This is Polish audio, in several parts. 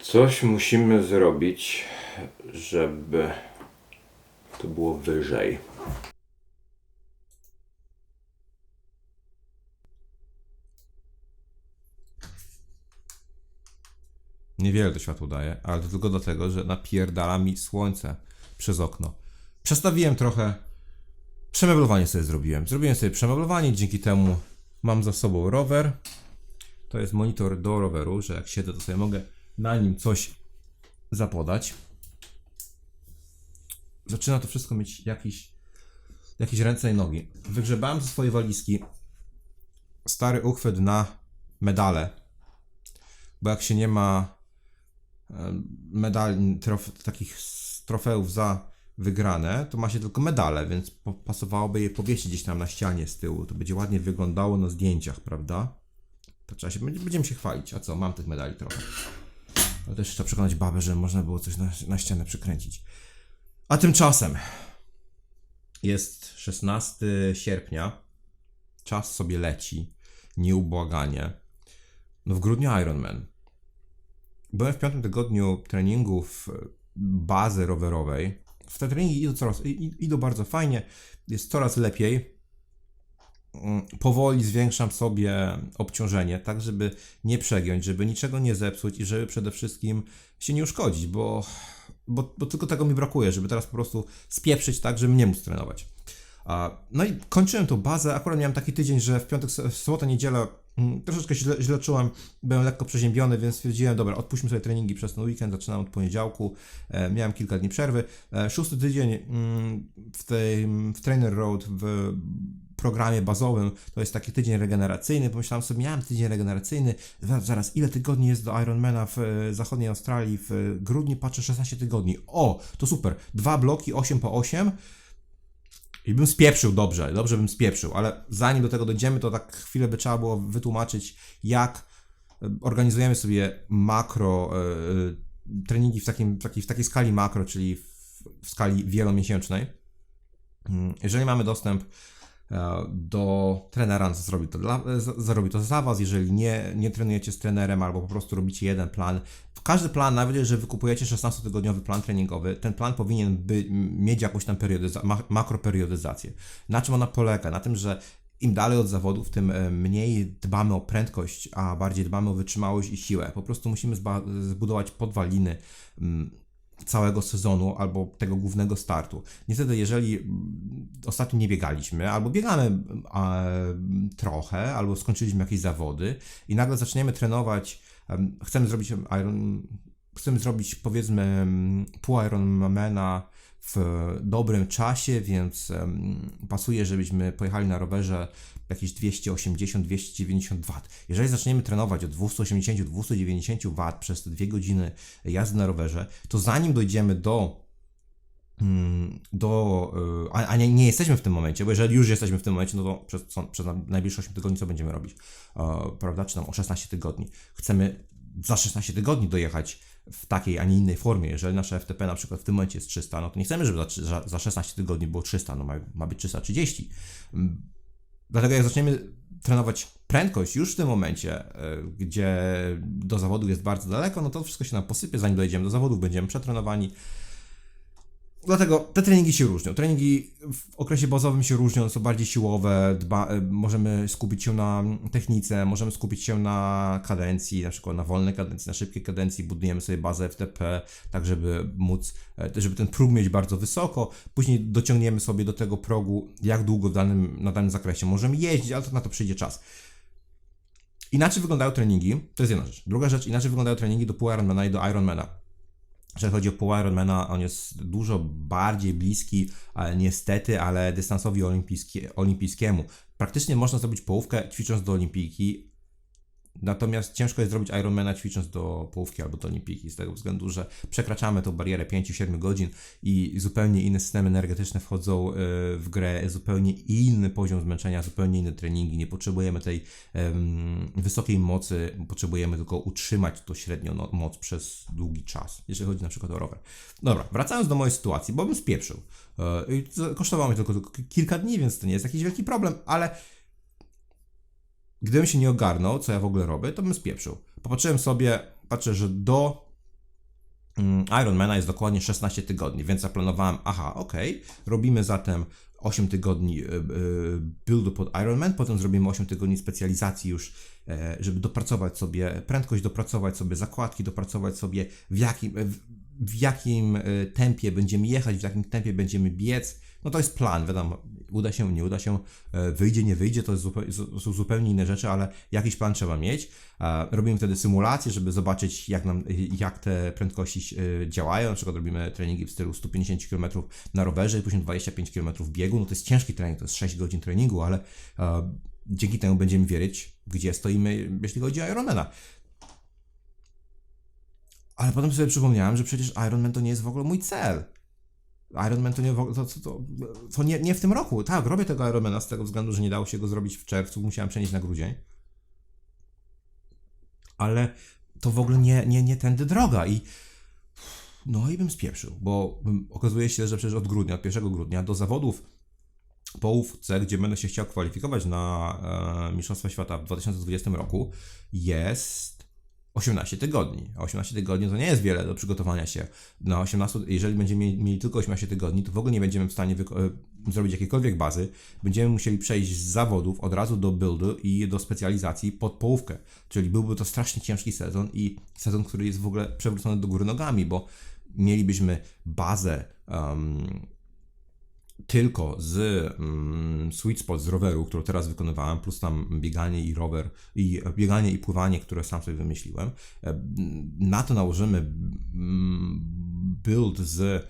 Coś musimy zrobić, żeby to było wyżej. Niewiele to światło daje, ale to tylko dlatego, że napierdala mi słońce przez okno. Przestawiłem trochę. Przemeblowanie sobie zrobiłem. Zrobiłem sobie przemeblowanie, dzięki temu mam za sobą rower. To jest monitor do roweru, że jak siedzę, to sobie mogę na nim coś zapodać. Zaczyna to wszystko mieć jakiś, jakieś ręce i nogi. Wygrzebałem ze swojej walizki stary uchwyt na medale. Bo jak się nie ma medali, trof, takich trofeów za wygrane, to ma się tylko medale, więc pasowałoby je powiesić gdzieś tam na ścianie z tyłu. To będzie ładnie wyglądało na zdjęciach, prawda? To trzeba się, będzie- będziemy się chwalić. A co, mam tych medali trochę. Ale też trzeba przekonać babę, że można było coś na, na ścianę przykręcić. A tymczasem jest 16 sierpnia. Czas sobie leci. Nieubłaganie. No w grudniu Ironman. Byłem w piątym tygodniu treningów bazy rowerowej. W te treningi idą, coraz, idą bardzo fajnie, jest coraz lepiej. Mm, Powoli zwiększam sobie obciążenie, tak żeby nie przegiąć, żeby niczego nie zepsuć i żeby przede wszystkim się nie uszkodzić, bo, bo, bo tylko tego mi brakuje, żeby teraz po prostu spieprzyć tak, żeby nie móc trenować. No i kończyłem tą bazę. Akurat miałem taki tydzień, że w piątek, w sobotę, niedzielę mm, troszeczkę źle, źle czułem, byłem lekko przeziębiony, więc stwierdziłem, dobra, odpuśćmy sobie treningi przez ten weekend, zaczynam od poniedziałku, e, miałem kilka dni przerwy. E, szósty tydzień mm, w, tej, w Trainer Road, w programie bazowym, to jest taki tydzień regeneracyjny. Pomyślałem sobie, miałem tydzień regeneracyjny, zaraz, zaraz ile tygodni jest do Ironmana w e, zachodniej Australii w grudniu, patrzę 16 tygodni. O, to super, dwa bloki 8 po 8, i bym spieprzył dobrze, dobrze bym spieprzył, ale zanim do tego dojdziemy, to tak chwilę by trzeba było wytłumaczyć, jak e, organizujemy sobie makro, e, e, treningi w, takim, w, takiej, w takiej skali makro, czyli w, w skali wielomiesięcznej. Mm, Jeżeli mamy dostęp e, do trenera, zrobi to, dla, e, zrobi to za Was. Jeżeli nie, nie trenujecie z trenerem albo po prostu robicie jeden plan, każdy plan, nawet jeżeli wykupujecie 16-tygodniowy plan treningowy, ten plan powinien by, mieć jakąś tam periodyza- ma, makroperiodyzację. Na czym ona polega? Na tym, że im dalej od zawodów, tym e, mniej dbamy o prędkość, a bardziej dbamy o wytrzymałość i siłę. Po prostu musimy zba- zbudować podwaliny całego sezonu albo tego głównego startu. Niestety, jeżeli ostatnio nie biegaliśmy, albo biegamy trochę, albo skończyliśmy jakieś zawody i nagle zaczniemy trenować, em, chcemy zrobić Iron, chcemy zrobić powiedzmy pół Ironmana w dobrym czasie, więc pasuje, żebyśmy pojechali na rowerze jakieś 280-290 W. Jeżeli zaczniemy trenować od 280-290 W przez te dwie godziny jazdy na rowerze, to zanim dojdziemy do do, y, a, a nie, nie jesteśmy w tym momencie, bo jeżeli już jesteśmy w tym momencie, no to przez, co, przez na- najbliższe 8 tygodni co będziemy robić, prawda, czy tam o 16 tygodni. Chcemy za 16 tygodni dojechać w takiej, a nie innej formie. Jeżeli nasze FTP na przykład w tym momencie jest 300, no to nie chcemy, żeby za, za, za 16 tygodni było 300, no ma, ma być 330. Mm, Dlatego jak zaczniemy trenować prędkość już w tym momencie, e, gdzie do zawodu jest bardzo daleko, no to wszystko się nam posypie, zanim dojedziemy do zawodów, będziemy przetrenowani. Dlatego te treningi się różnią. Treningi w okresie bazowym się różnią, są bardziej siłowe, dba, e, możemy skupić się na technice, możemy skupić się na kadencji, na przykład na wolnej kadencji, na szybkiej kadencji, budujemy sobie bazę FTP, tak żeby móc, e, żeby ten próg mieć bardzo wysoko, później dociągniemy sobie do tego progu, jak długo w danym, na danym zakresie możemy jeździć, ale to na to przyjdzie czas. Inaczej wyglądają treningi, to jest jedna rzecz. Druga rzecz, inaczej wyglądają treningi do pół Ironmana i do Ironmana. Jeżeli chodzi o pół Ironmana, on jest dużo bardziej bliski, ale niestety, ale dystansowi olimpijskie, olimpijskiemu. Praktycznie można zrobić połówkę ćwicząc do olimpijki, natomiast ciężko jest zrobić Ironmana ćwicząc do połówki albo do olimpijki, z tego względu, że przekraczamy tą barierę 5-7 godzin i zupełnie inne systemy energetyczne wchodzą e, w grę, zupełnie inny poziom zmęczenia, zupełnie inne treningi. Nie potrzebujemy tej em, wysokiej mocy, potrzebujemy tylko utrzymać to średnią no, moc przez długi czas, jeżeli chodzi na przykład o rower. Dobra, wracając do mojej sytuacji, bo bym spieprzył. E, Kosztowało tylko, tylko kilka dni, więc to nie jest jakiś wielki problem, ale gdybym się nie ogarnął, co ja w ogóle robię, to bym spieprzył. Popatrzyłem sobie, patrzę, że do mm, Ironmana jest dokładnie 16 tygodni, więc zaplanowałem, aha, okej, robimy zatem 8 tygodni y, y, buildu pod Ironman, potem zrobimy 8 tygodni specjalizacji już, e, żeby dopracować sobie prędkość, dopracować sobie zakładki, dopracować sobie w jakim, w, jakim e, tempie będziemy jechać, w jakim tempie będziemy biec. No to jest plan, wiadomo, uda się, nie uda się, e, wyjdzie, nie wyjdzie, to, są zupełnie inne rzeczy, ale jakiś plan trzeba mieć. E, Robimy wtedy symulacje, żeby zobaczyć, jak, nam, jak te prędkości e, działają. Na przykład robimy treningi w stylu 150 km na rowerze i później 25 km biegu. No to jest ciężki trening, to jest 6 godzin treningu, ale dzięki temu będziemy wiedzieć, gdzie stoimy, jeśli chodzi o Ironmana. Ale potem sobie przypomniałem, że przecież Ironman to nie jest w ogóle mój cel. Ironman to nie, to, to, to, nie, nie w tym roku. Tak, robię tego Ironmana z tego względu, że nie dało się go zrobić w czerwcu, musiałem przenieść na grudzień. Ale to w ogóle nie, nie, nie tędy droga i no i bym spieprzył, bo okazuje się, że przecież od grudnia, od 1 grudnia do zawodów połówce, gdzie będę się chciał kwalifikować na e, Mistrzostwa Świata w 2020 roku, jest 18 tygodni. A 18 tygodni to nie jest wiele do przygotowania się. Na 18, jeżeli będziemy mieli, tylko 18 tygodni, to w ogóle nie będziemy w stanie e, zrobić jakiejkolwiek bazy. Będziemy musieli przejść z zawodów od razu do buildu i do specjalizacji pod połówkę. Czyli byłby to strasznie ciężki sezon i sezon, który jest w ogóle przewrócony do góry nogami, bo mielibyśmy bazę um, tylko z mm, sweet spot z roweru, którą teraz wykonywałem, plus tam bieganie i rower, i bieganie i pływanie, które sam sobie wymyśliłem. E, Na to nałożymy mm, build z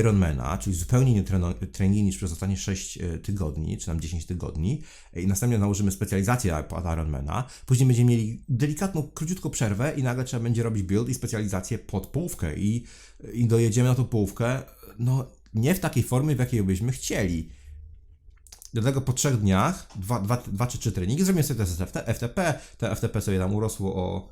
Ironmana, czyli zupełnie inny treno- trening niż przez ostatnie 6 e, tygodni, czy tam 10 tygodni. E, I następnie nałożymy specjalizację pod Ironmana. Później będziemy mieli delikatną, króciutką przerwę i nagle trzeba będzie robić build i specjalizację pod połówkę. I, i dojedziemy na tą połówkę, no nie w takiej formie, w jakiej byśmy chcieli. Do tego po trzech dniach, dwa, dwa, dwa czy trzy treningi, zrobimy sobie test FT, FTP. Te FTP sobie tam urosło o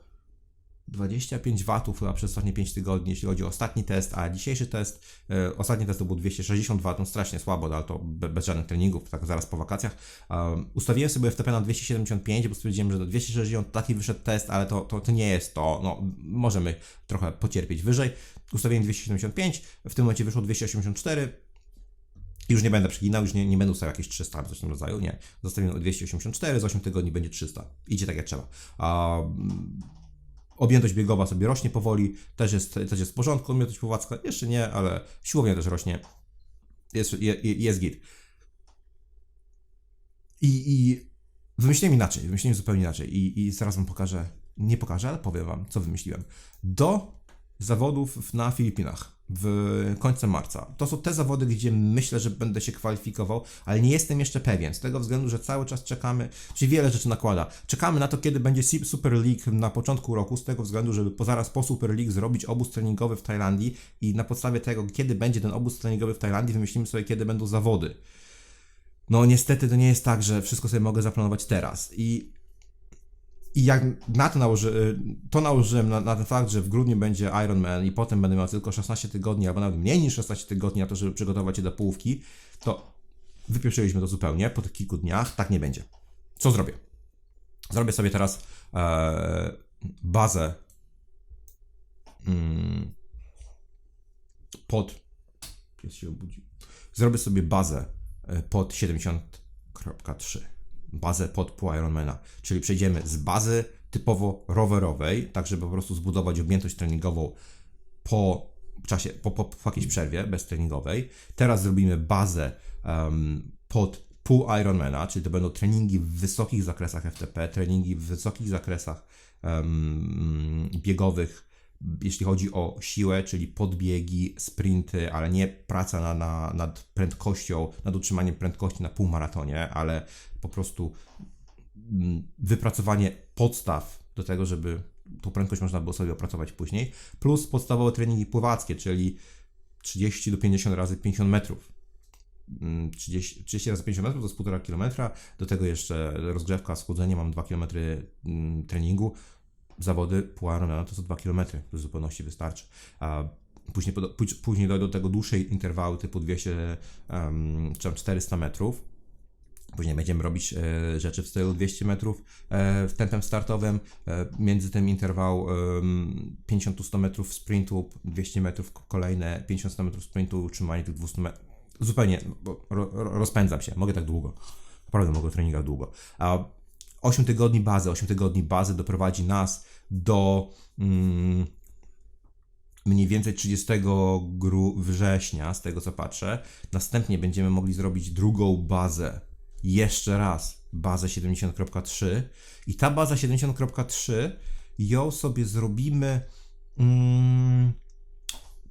25 watów chyba przez ostatnie 5 tygodni, jeśli chodzi o ostatni test, a dzisiejszy test, e, ostatni test to był 260 watów, strasznie słabo, no, ale to be, bez żadnych treningów, tak zaraz po wakacjach. Um, ustawiłem sobie FTP na 275, bo stwierdziłem, że do 260 taki wyszedł test, ale to, to, to nie jest to, no możemy trochę pocierpieć wyżej. Ustawiłem 275, w tym momencie wyszło 284, już nie będę przeginał, już nie, nie będę ustawiał jakieś 300 albo coś w tym rodzaju, nie. Zostawiłem 284, z 8 tygodni będzie 300. Idzie tak jak trzeba. Mm, objętość biegowa sobie rośnie powoli, też jest, też jest w porządku, objętość pływacka jeszcze nie, ale siłownia też rośnie. Jest, je, je- jest git. I, I wymyśliłem inaczej, wymyśliłem zupełnie inaczej i, i zaraz wam pokażę, nie pokażę, ale powiem wam, co wymyśliłem. Do zawodów na Filipinach w końcem marca. To są te zawody, gdzie myślę, że będę się kwalifikował, ale nie jestem jeszcze pewien, z tego względu, że cały czas czekamy, czyli wiele rzeczy nakłada. Czekamy na to, kiedy będzie Super League na początku roku, z tego względu, żeby po, zaraz po Super League zrobić obóz treningowy w Tajlandii i na podstawie tego, kiedy będzie ten obóz treningowy w Tajlandii, wymyślimy sobie, kiedy będą zawody. No niestety to nie jest tak, że wszystko sobie mogę zaplanować teraz i i jak na to, nałoży, to nałożyłem na, na ten fakt, że w grudniu będzie Ironman i potem będę miał tylko 16 tygodni, albo nawet mniej niż 16 tygodni na to, żeby przygotować się do połówki, to wypieprzyliśmy to zupełnie po tych kilku dniach. Tak nie będzie. Co zrobię? Zrobię sobie teraz e, bazę mm, pod. Pies się obudził. Zrobię sobie bazę e, pod 70.3 bazę pod pół Ironmana, czyli przejdziemy z bazy typowo rowerowej, tak żeby po prostu zbudować objętość treningową po czasie, po, po, po jakiejś przerwie beztreningowej. Teraz zrobimy bazę em, pod pół Ironmana, czyli to będą treningi w wysokich zakresach FTP, treningi w wysokich zakresach em, biegowych, jeśli chodzi o siłę, czyli podbiegi, sprinty, ale nie praca na, na, nad prędkością, nad utrzymaniem prędkości na półmaratonie, ale po prostu mm, wypracowanie podstaw do tego, żeby tą prędkość można było sobie opracować później, plus podstawowe treningi pływackie, czyli 30 do 50 razy 50 metrów. Mm, 30, 30 razy 50 metrów to jest 1,5 km, do tego jeszcze rozgrzewka, schłodzenie, mam 2 km mm, treningu, zawody pół Ironmana to są 2 km, to w zupełności wystarczy. A później, później dojdą do tego dłuższe interwały typu 200 um, czy tam 400 metrów Później będziemy robić e, rzeczy w stylu 200 metrów e, w tempem startowym, e, między tym interwał em, 50-100 metrów sprintu, 200 metrów kolejne 50-100 metrów sprintu, utrzymanie tych 200 metrów. Zupełnie bo ro, rozpędzam się, mogę tak długo. Naprawdę mogę treninga długo. A 8 tygodni bazy, 8 tygodni bazy doprowadzi nas do mm, mniej więcej 30 gru września, z tego co patrzę. Następnie będziemy mogli zrobić drugą bazę. Jeszcze raz, bazę 70.3. I ta baza 70.3 ją sobie zrobimy mm,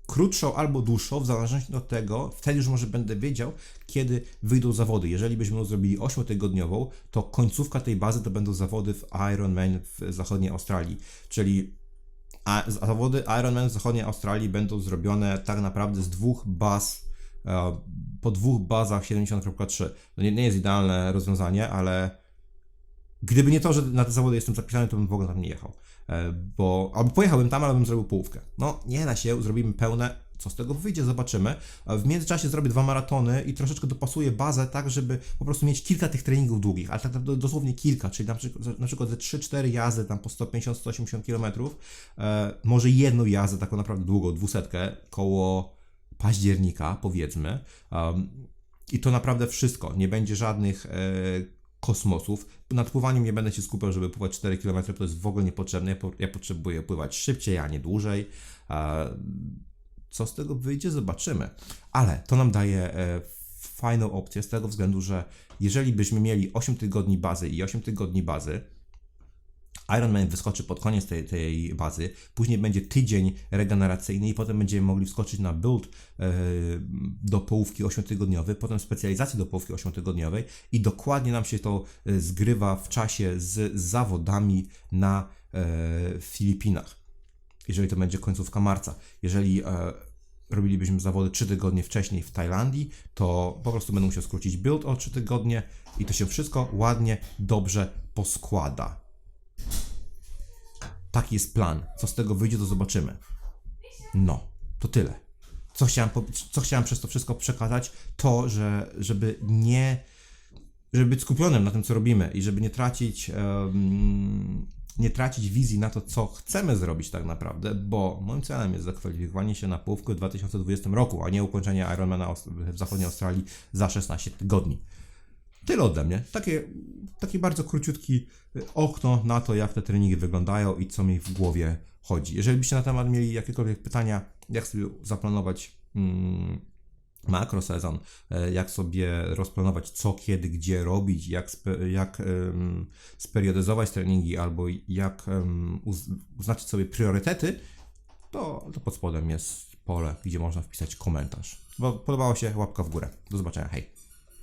krótszą albo dłuższą, w zależności od tego, wtedy już może będę wiedział, kiedy wyjdą zawody. Jeżeli byśmy ją zrobili 8-tygodniową, to końcówka tej bazy to będą zawody w Ironman w zachodniej Australii. Czyli zawody Ironman w zachodniej Australii będą zrobione tak naprawdę z dwóch baz, po dwóch bazach 70.3. To nie, nie jest idealne rozwiązanie, ale gdyby nie to, że na te zawody jestem zapisany, to bym w ogóle tam nie jechał. E, Bo, albo pojechałbym tam, ale bym zrobił połówkę. No, nie da się, zrobimy pełne. Co z tego wyjdzie, zobaczymy. A W międzyczasie zrobię dwa maratony i troszeczkę dopasuję bazę tak, żeby po prostu mieć kilka tych treningów długich, ale tak dosłownie kilka, czyli na przykład, na przykład ze 3-4 jazdy tam po 150-180 km, e, może jedną jazdę taką naprawdę długą, dwusetkę, koło października powiedzmy. I to naprawdę wszystko. Nie będzie żadnych e, kosmosów. Nad pływaniem nie będę się skupiał, żeby pływać 4 km, to jest w ogóle niepotrzebne. Ja, po, ja potrzebuję pływać szybciej, a nie dłużej. E, co z tego wyjdzie, zobaczymy. Ale to nam daje e, fajną opcję z tego względu, że jeżeli byśmy mieli 8 tygodni bazy i 8 tygodni bazy, Ironman wyskoczy pod koniec tej, tej bazy, później będzie tydzień regeneracyjny i potem będziemy mogli wskoczyć na build e, do połówki 8-tygodniowej, potem specjalizację do połówki 8-tygodniowej i dokładnie nam się to e, zgrywa w czasie z zawodami na e, Filipinach jeżeli to będzie końcówka marca. Jeżeli robilibyśmy zawody 3 tygodnie wcześniej w Tajlandii, to po prostu będę musiał skrócić build o 3 tygodnie i to się wszystko ładnie, dobrze poskłada. Taki jest plan. Co z tego wyjdzie, to zobaczymy. No, to tyle. Co chciałem, co chciałem przez to wszystko przekazać, to, że żeby nie żeby być skupionym na tym, co robimy i żeby nie tracić, em, nie tracić wizji na to, co chcemy zrobić tak naprawdę, bo moim celem jest zakwalifikowanie się na połówkę w 2020 roku, a nie ukończenie Ironmana w zachodniej Australii za 16 tygodni. Tyle ode mnie. Takie, takie bardzo króciutki y, okno na to, jak te treningi wyglądają i co mi w głowie chodzi. Jeżeli byście na temat mieli jakiekolwiek pytania, jak sobie zaplanować mm, makrosezon, e, jak sobie rozplanować co, kiedy, gdzie robić, jak, spe, jak speriodyzować treningi albo jak em, uz, sobie priorytety, to, to pod spodem jest pole, gdzie można wpisać komentarz. Bo podobało się, łapka w górę. Do zobaczenia, hej.